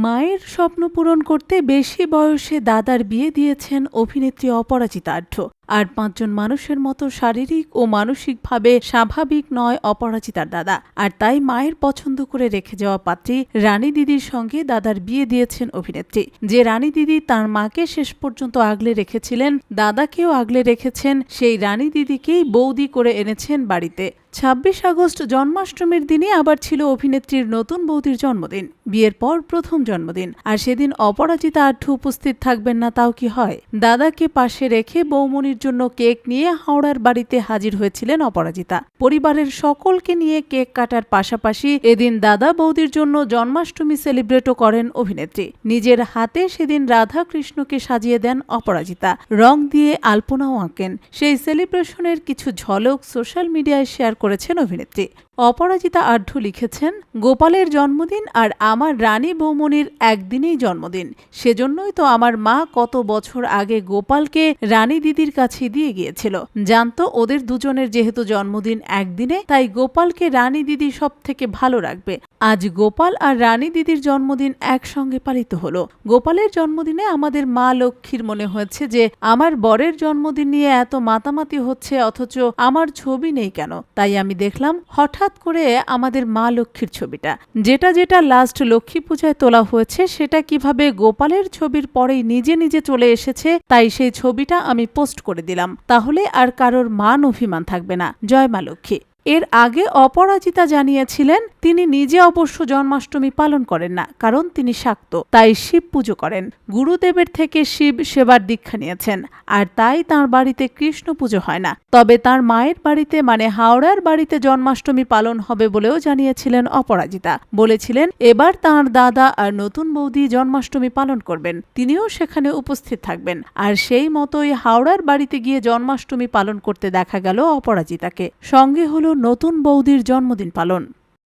মায়ের স্বপ্ন পূরণ করতে বেশি বয়সে দাদার বিয়ে দিয়েছেন অভিনেত্রী অপরাজিতা আঢ্য আর পাঁচজন মানুষের মতো শারীরিক ও মানসিকভাবে স্বাভাবিক নয় অপরাজিতার দাদা। আর তাই মায়ের পছন্দ করে রেখে যাওয়া পাত্রী রানী দিদির সঙ্গে দাদার বিয়ে দিয়েছেন অভিনেত্রী। যে রানী দিদি তার মাকে শেষ পর্যন্ত আগলে রেখেছিলেন, দাদাকেও আগলে রেখেছেন, সেই রানী দিদিকেই বৌদি করে এনেছেন বাড়িতে। ছাব্বিশ আগস্ট জন্মাষ্টমীর দিনে আবার ছিল অভিনেত্রীর নতুন বৌদির জন্মদিন। বিয়ের পর প্রথম জন্মদিন। আর সেদিন অপরাজিতা আঢ্য উপস্থিত থাকবেন না, তাও কি হয়? দাদাকে পাশে রেখে বৌমনির জন্য কেক নিয়ে হাওড়ার বাড়িতে হাজির হয়েছিলেন অপরাজিতা। পরিবারের সকলকে নিয়ে কেক কাটার পাশাপাশি এদিন দাদা বৌদির জন্য জন্মাষ্টমী সেলিব্রেটও করেন অভিনেত্রী। নিজের হাতে সেদিন রাধা কৃষ্ণকে সাজিয়ে দেন অপরাজিতা। রং দিয়ে আলপনাও আঁকেন। সেই সেলিব্রেশনের কিছু ঝলক সোশ্যাল মিডিয়ায় শেয়ার করেছেন অভিনেত্রী। অপরাজিতা আঢ্য লিখেছেন, গোপালের জন্মদিন আর আমার রানী বৌমনির একদিনেই জন্মদিন। সেজন্যই তো আমার মা কত বছর আগে গোপালকে রানী দিদির কাছে দিয়ে গিয়েছিল। জানতো ওদের দুজনের যেহেতু জন্মদিন একদিনে, তাই গোপালকে রানী দিদি সব থেকে ভালো রাখবে। আজ গোপাল আর রানী দিদির জন্মদিন একসঙ্গে পালিত হলো। গোপালের জন্মদিনে আমাদের মা লক্ষ্মীর মনে হয়েছে যে, আমার বরের জন্মদিন নিয়ে এত মাতামাতি হচ্ছে, অথচ আমার ছবি নেই কেন? তাই আমি দেখলাম, হঠাৎ করে আমাদের মা লক্ষ্মীর ছবিটা। যেটা যেটা লাস্ট লক্ষ্মী পূজায় তোলা হয়েছে, সেটা কীভাবে গোপালের ছবির পরেই নিজে নিজে চলে এসেছে, তাই সেই ছবিটা আমি পোস্ট করে দিলাম। তাহলে আর কারোর মান অভিমান থাকবে না। জয় মা লক্ষ্মী। এর আগে অপরাজিতা জানিয়েছিলেন, তিনি নিজে অবশ্য জন্মাষ্টমী পালন করেন না, কারণ তিনি শাক্ত, তাই শিব পুজো করেন। গুরুদেবের থেকে শিব সেবার দীক্ষা নিয়েছেন, আর তাই তার বাড়িতে কৃষ্ণ পুজো হয় না। তবে তার মায়ের বাড়িতে মানে হাওড়ার বাড়িতে জন্মাষ্টমী পালন হবে বলেও জানিয়েছিলেন অপরাজিতা। বলেছিলেন, এবার তার দাদা আর নতুন বৌদি জন্মাষ্টমী পালন করবেন, তিনিও সেখানে উপস্থিত থাকবেন। আর সেই মতোই হাওড়ার বাড়িতে গিয়ে জন্মাষ্টমী পালন করতে দেখা গেল অপরাজিতাকে। সঙ্গে হলো নতুন বৌদির জন্মদিন পালন।